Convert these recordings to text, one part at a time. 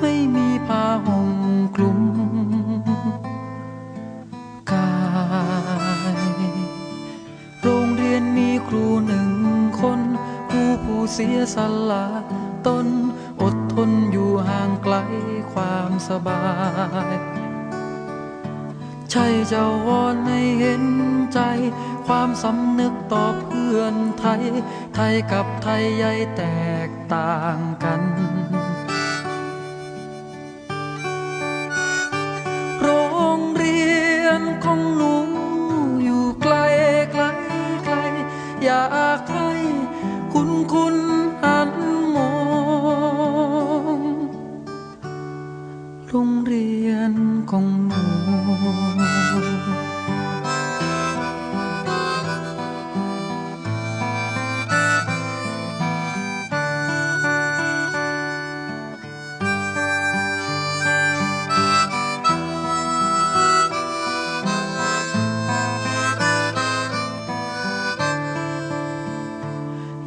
ไม่มีผ้าห่มคลุมกาย โรงเรียนมีครูหนึ่งคน ครูผู้เสียสละตนอดทนอยู่ห่างไกลความสบาย ใช่จะวอนให้เห็นใจ ความสำนึกต่อเพื่อนไทย ไทยกับไทยใหญ่แตกต่างกัน อยาก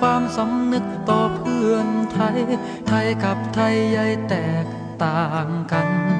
ความสำนึกต่อเพื่อนไทย ไทยกับไทยใหญ่แตกต่างกัน